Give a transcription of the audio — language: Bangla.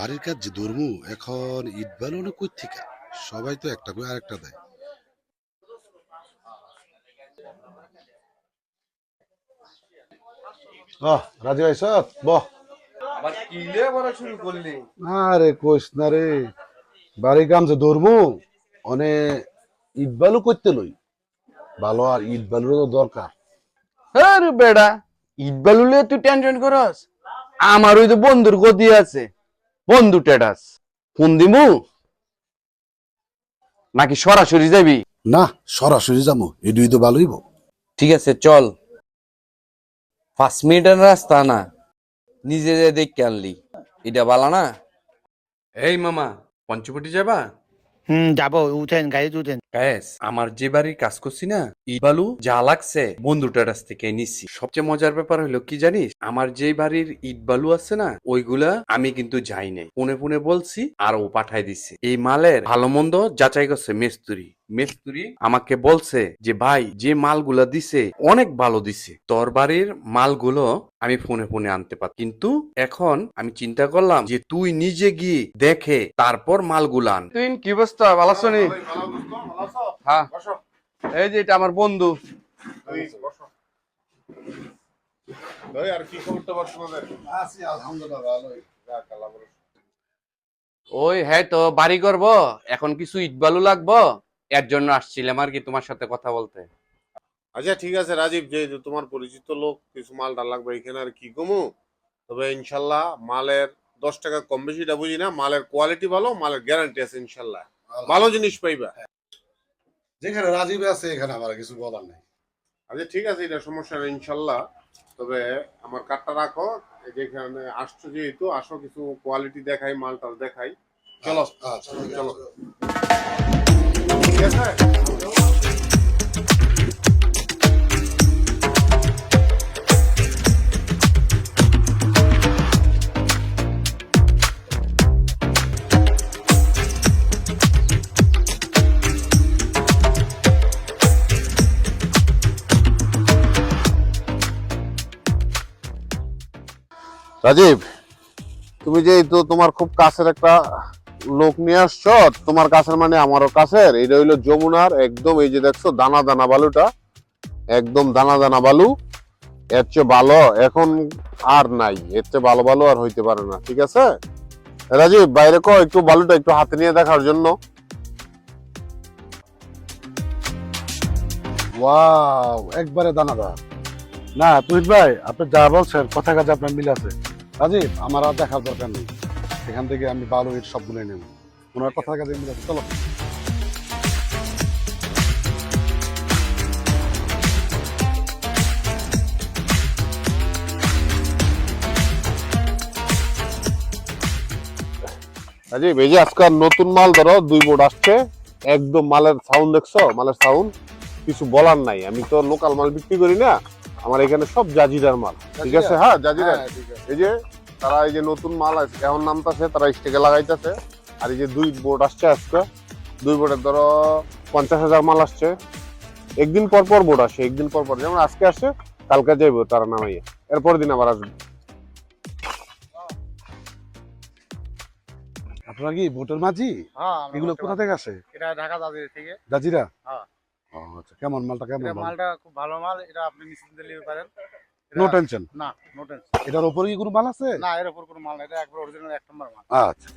বাড়ির কাজ যে ধর্মু এখন ইট বালুনে কই থেকে? সবাই তো একটা করে আরেকটা দেয়। রাজি ভাই সব বহ। আবার কিলে বলা শুরু করলি? আরে কইস না রে বাড়ি কাম যে ধরমু অনে ইট বালু করতে লই। ভালো আর ইট তো দরকার। আরে বেড়া ইট তুই টেনশন করস। আমার ওই তো বন্ধুর গতি আছে। বন্ধু টেডাস ফোন দিমু? নাকি সরাসরি যাবি? না সরাসরি যাব এডুই তো ভালোই ঠিক আছে চল। পাঁচ মিনিটের রাস্তা না নিজে দেখে আনলি। এটা বালা না? এই মামা পঞ্চবটি যাবা? হুম, যাব, উঠেন গাড়িতে উঠেন। গ্যাস আমার যে বাড়ির কাজ করছি না ইবালু যা লাগছে, বন্ধুটার কাছ থেকে নিছি। সবচেয়ে মজার ব্যাপার হলো, কি জানিস? আমার যে বাড়ির ইট বালু আছে না, ওইগুলা আমি কিন্তু যাই নাই। পুনে পুনে বলছি, আর ও পাঠাই দিছে। এই মালের ভালো মন্দ যাচাই করছে মেস্তুরি। মেস্তুরি আমাকে বলছে যে, ভাই, যে মালগুলা দিছে, অনেক ভালো দিছে। তোর বাড়ির মালগুলো আমি ফোনে ফোনে আনতে পার কিন্তু এখন আমি চিন্তা করলাম যে, তুই নিজে গিয়ে দেখে তারপর মালগুলা আন। তুই কি অবস্থা? ভালো হ্যাঁ। এই যে এটা আমার বন্ধু। ওই হ্যাঁ তো, বাড়ি করব। এখন কিছু ইট বালু লাগবো। এর জন্য আসছিলাম আর কি তোমার সাথে কথা বলতে। আচ্ছা ঠিক আছে রাজীব যেহেতু তোমার পরিচিত লোক কিছু মালটা লাগবে এখানে আর কি কমু তবে ইনশাল্লাহ মালের দশ টাকা কম বেশিটা বুঝি না? মালের কোয়ালিটি ভালো মালের গ্যারান্টি আছে ইনশাল্লাহ। ভালো। জিনিস পাইবা। যেখানে রাজীব আছে এখানে আমার কিছু বলার নেই। আচ্ছা ঠিক আছে এটা সমস্যা নেই ইনশাল্লাহ। তবে আমার কার্ডটা রাখো যেখানে আসছো যেহেতু আসো কিছু কোয়ালিটি দেখাই মালটা দেখাই। চলো। আচ্ছা চলো। রাজীব, তুমি যে তো তোমার খুব কাছের একটা লোক নিয়ে আসছো তোমার কাছের মানে আমারও কাছের। এটা হইল যমুনার একদম এই যে দেখছ, দানা দানা বালুটা। একদম দানা দানা বালু। এর চেয়ে ভালো এখন আর নাই। এর চেয়ে ভালো ভালো আর হইতে পারে না, ঠিক আছে? রাজীব, বাইরে কো একটু বালুটা একটু হাতে নিয়ে দেখার জন্য। ওয়াও, একবারে দানাদার। না তুহিত ভাই, আপনি যা বলছেন, কথা কাজে আপনার মিল আছে। রাজীব, আমার আর দেখার দরকার নেই। এখান থেকে আমি বালু ইট সবগুলো নেব। ওনার কথা কাজে মিল চলো। রাজীব, এই যে আজকাল নতুন মাল ধরো, দুই বোর্ড আসছে। একদম মালের সাউন্ড দেখছ? মালের সাউন্ড কিছু বলার নাই। আমি তো লোকাল মাল বিক্রি করি না। আমার এখানে সব জাজিরার মাল ঠিক আছে? হ্যাঁ জাজিরার এই যে তারা এই যে নতুন মাল আছে এখন নামতাছে তারা স্টেকে লাগাইতেছে। আর এই যে দুই বোর্ড আসছে আজকে দুই বোর্ডের ধরো পঞ্চাশ হাজার মাল আসছে। একদিন পর পর বোর্ড আসে একদিন পর পর। যেমন আজকে আসে কালকে যাইবো তারা নামাইয়ে। এরপর দিন আবার আসবে। আপনারা কি ভোটের মাঝি? হ্যাঁ এগুলো কোথা থেকে আসে? এটা ঢাকা দাদির থেকে। জাজিরা? হ্যাঁ। ও আচ্ছা। কেমন মালটা কেমন মালটা খুব ভালো মাল এটা আপনি নিশ্চিন্তে নিতে পারেন। নো টেনশন না নো টেনশন এটার উপরে কি কোনো মাল আছে? না এর উপর কোনো মাল না এটা একবার অরিজিনাল এক নম্বর মাল। আচ্ছা।